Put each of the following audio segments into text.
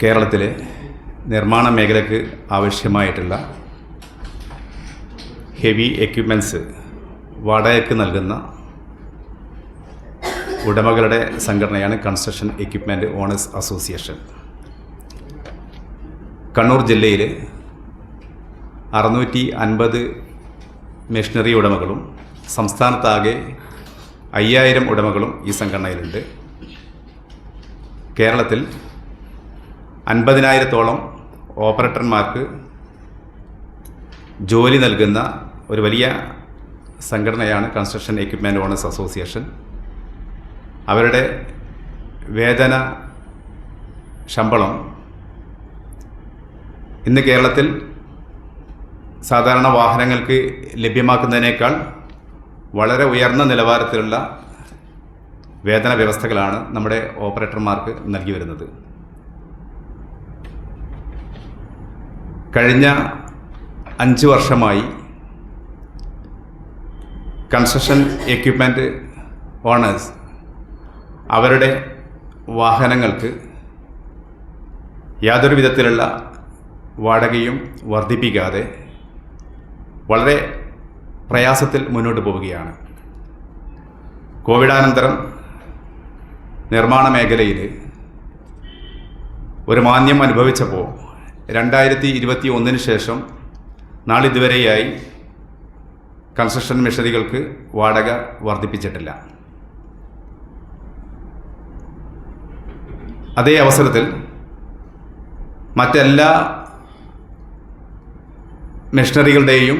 കേരളത്തിലെ നിർമ്മാണ മേഖലയ്ക്ക് ആവശ്യമായിട്ടുള്ള ഹെവി എക്യുപ്മെന്റ്സ് വാടകയ്ക്ക് നൽകുന്ന ഉടമകളുടെ സംഘടനയാണ് construction equipment owners association. Kannur ജില്ലയിൽ അറുന്നൂറ്റി അൻപത് മെഷീനറി ഉടമകളും സംസ്ഥാനത്താകെ അയ്യായിരം ഉടമകളും ഈ സംഘടനയിലുണ്ട്. കേരളത്തിൽ അൻപതിനായിരത്തോളം ഓപ്പറേറ്റർമാർക്ക് ജോലി നൽകുന്ന ഒരു വലിയ സംഘടനയാണ് കൺസ്ട്രക്ഷൻ എക്യുപ്മെന്റ് ഓണേഴ്സ് അസോസിയേഷൻ. അവരുടെ വേതന ശമ്പളം ഇന്ന് കേരളത്തിൽ സാധാരണ വാഹനങ്ങൾക്ക് ലഭ്യമാക്കുന്നതിനേക്കാൾ വളരെ ഉയർന്ന നിലവാരത്തിലുള്ള വേതന വ്യവസ്ഥകളാണ് നമ്മുടെ ഓപ്പറേറ്റർമാർക്ക് നൽകി വരുന്നത്. കഴിഞ്ഞ അഞ്ച് വർഷമായി കൺസ്ട്രക്ഷൻ എക്യുപ്മെന്റ് ഓണേഴ്സ് അവരുടെ വാഹനങ്ങൾക്ക് യാതൊരു വിധത്തിലുള്ള വാടകയും വർദ്ധിപ്പിക്കാതെ വളരെ പ്രയാസത്തിൽ മുന്നോട്ട് പോവുകയാണ്. കോവിഡാനന്തരം നിർമ്മാണ മേഖലയിൽ ഒരു മാന്യം അനുഭവിച്ചപ്പോൾ രണ്ടായിരത്തി ഇരുപത്തി ഒന്നിന് ശേഷം നാളിതുവരെയായി കൺസ്ട്രക്ഷൻ മെഷീനുകൾക്ക് വാടക വർദ്ധിപ്പിച്ചിട്ടില്ല. അതേ അവസരത്തിൽ മറ്റെല്ലാ മെഷീനറികളുടെയും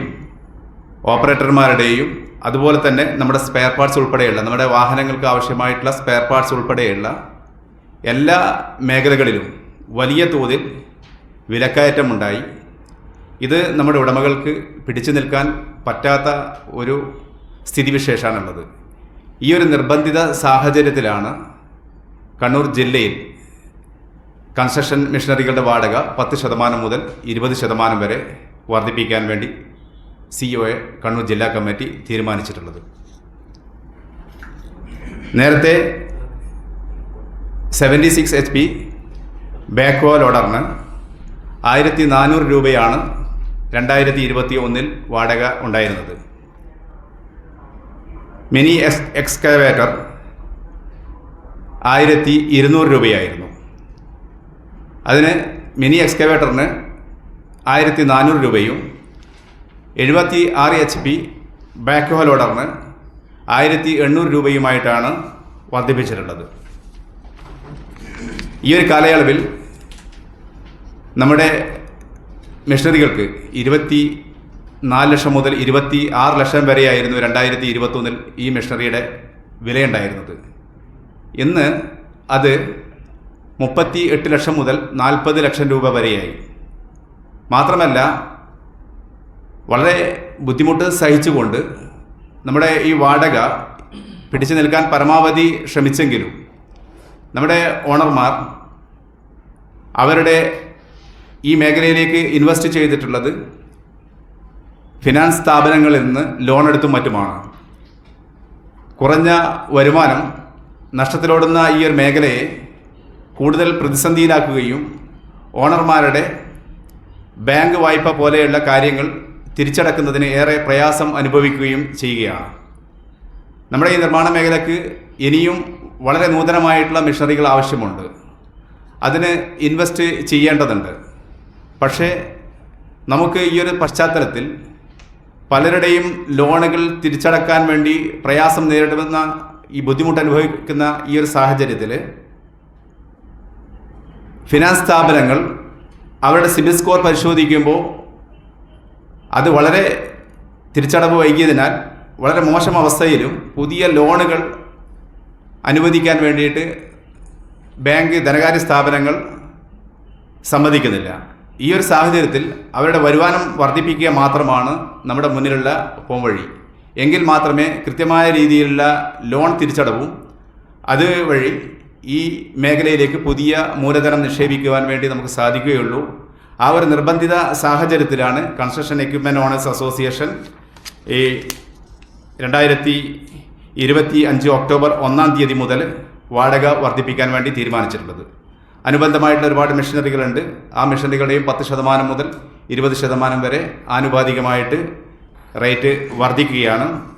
ഓപ്പറേറ്റർമാരുടെയും അതുപോലെ തന്നെ നമ്മുടെ സ്പെയർ പാർട്സ് ഉൾപ്പെടെയുള്ള നമ്മുടെ വാഹനങ്ങൾക്ക് ആവശ്യമായിട്ടുള്ള സ്പെയർ പാർട്സ് ഉൾപ്പെടെയുള്ള എല്ലാ മേഖലകളിലും വലിയ തോതിൽ വിലക്കയറ്റമുണ്ടായി. ഇത് നമ്മുടെ ഉടമകൾക്ക് പിടിച്ചു നിൽക്കാൻ പറ്റാത്ത ഒരു സ്ഥിതിവിശേഷമാണുള്ളത്. ഈ ഒരു നിർബന്ധിത സാഹചര്യത്തിലാണ് കണ്ണൂർ ജില്ലയിൽ കൺസ്ട്രക്ഷൻ മെഷീനറികളുടെ വാടക പത്ത് ശതമാനം മുതൽ ഇരുപത് ശതമാനം വരെ വർദ്ധിപ്പിക്കാൻ വേണ്ടി സി ഒ എ കണ്ണൂർ ജില്ലാ കമ്മിറ്റി തീരുമാനിച്ചിട്ടുള്ളത്. നേരത്തെ seventy six H P backhoe ലോഡറിന് ആയിരത്തി നാനൂറ് രൂപയാണ് രണ്ടായിരത്തി ഇരുപത്തി ഒന്നിൽ വാടക ഉണ്ടായിരുന്നത്. മിനി എക്സ് എക്സ്കവേറ്റർ ആയിരത്തി ഇരുന്നൂറ് രൂപയായിരുന്നു. അതിന് മിനി എക്സ്കവേറ്ററിന് ആയിരത്തി നാനൂറ് രൂപയും എഴുപത്തി ആറ് എച്ച് പി ബാക്ക് ലോഡറിന് ആയിരത്തി എണ്ണൂറ് രൂപയുമായിട്ടാണ് വർദ്ധിപ്പിച്ചിട്ടുള്ളത്. ഈ ഒരു കാലയളവിൽ നമ്മുടെ മെഷീനറികൾക്ക് ഇരുപത്തി നാല് ലക്ഷം മുതൽ ഇരുപത്തി ആറ് ലക്ഷം വരെയായിരുന്നു രണ്ടായിരത്തി ഇരുപത്തൊന്നിൽ ഈ മെഷീനറിയുടെ വിലയുണ്ടായിരുന്നത്. ഇന്ന് അത് മുപ്പത്തി എട്ട് ലക്ഷം മുതൽ നാൽപ്പത് ലക്ഷം രൂപ വരെയായി. മാത്രമല്ല വളരെ ബുദ്ധിമുട്ട് സഹിച്ചുകൊണ്ട് നമ്മുടെ ഈ വാടക പിടിച്ചു നിൽക്കാൻ പരമാവധി ശ്രമിച്ചെങ്കിലും നമ്മുടെ ഓണർമാർ അവരുടെ ഈ മേഖലയിലേക്ക് ഇൻവെസ്റ്റ് ചെയ്തിട്ടുള്ളത് ഫിനാൻസ് സ്ഥാപനങ്ങളിൽ നിന്ന് ലോൺ എടുത്തും മറ്റുമാണ്. കുറഞ്ഞ വരുമാനം നഷ്ടത്തിലോടുന്ന ഈ ഒരു മേഖലയെ കൂടുതൽ പ്രതിസന്ധിയിലാക്കുകയും ഓണർമാരുടെ ബാങ്ക് വായ്പ പോലെയുള്ള കാര്യങ്ങൾ തിരിച്ചടക്കുന്നതിന് ഏറെ പ്രയാസം അനുഭവിക്കുകയും ചെയ്യുകയാണ്. നമ്മുടെ ഈ നിർമ്മാണ മേഖലയ്ക്ക് ഇനിയും വളരെ നൂതനമായിട്ടുള്ള മിഷനറികൾ ആവശ്യമുണ്ട്. അതിന് ഇൻവെസ്റ്റ് ചെയ്യേണ്ടതുണ്ട്. പക്ഷേ നമുക്ക് ഈ ഒരു പശ്ചാത്തലത്തിൽ പലരുടെയും ലോണുകൾ തിരിച്ചടക്കാൻ വേണ്ടി പ്രയാസം നേരിടുന്ന ഈ ബുദ്ധിമുട്ട് അനുഭവിക്കുന്ന ഈ ഒരു സാഹചര്യത്തിൽ ഫിനാൻസ് സ്ഥാപനങ്ങൾ അവരുടെ സിബിൽ സ്കോർ പരിശോധിക്കുമ്പോൾ അത് വളരെ തിരിച്ചടവ് വൈകിയതിനാൽ വളരെ മോശം അവസ്ഥയിലും പുതിയ ലോണുകൾ അനുവദിക്കാൻ വേണ്ടിയിട്ട് ബാങ്ക് ധനകാര്യ സ്ഥാപനങ്ങൾ സമ്മതിക്കുന്നില്ല. ഈ ഒരു സാഹചര്യത്തിൽ അവരുടെ വരുമാനം വർദ്ധിപ്പിക്കുക മാത്രമാണ് നമ്മുടെ മുന്നിലുള്ള പോംവഴി എങ്കിൽ മാത്രമേ കൃത്യമായ രീതിയിലുള്ള ലോൺ തിരിച്ചടവും. അതുവഴി ഈ മേഖലയിലേക്ക് പുതിയ മൂലധനം നിക്ഷേപിക്കുവാൻ വേണ്ടി നമുക്ക് സാധിക്കുകയുള്ളൂ. ആ ഒരു നിർബന്ധിത സാഹചര്യത്തിലാണ് കൺസ്ട്രക്ഷൻ എക്യുപ്മെന്റ് ഓണേഴ്സ് അസോസിയേഷൻ ഈ രണ്ടായിരത്തി ഇരുപത്തി അഞ്ച് ഒക്ടോബർ ഒന്നാം തീയതി മുതൽ വാടക വർദ്ധിപ്പിക്കാൻ വേണ്ടി തീരുമാനിച്ചിട്ടുള്ളത്. അനുബന്ധമായിട്ടുള്ള ഒരുപാട് മെഷീനറികളുണ്ട്. ആ മെഷീനറികളുടെയും പത്ത് ശതമാനം മുതൽ ഇരുപത് ശതമാനം വരെ ആനുപാതികമായിട്ട് റേറ്റ് വർദ്ധിക്കുകയാണ്.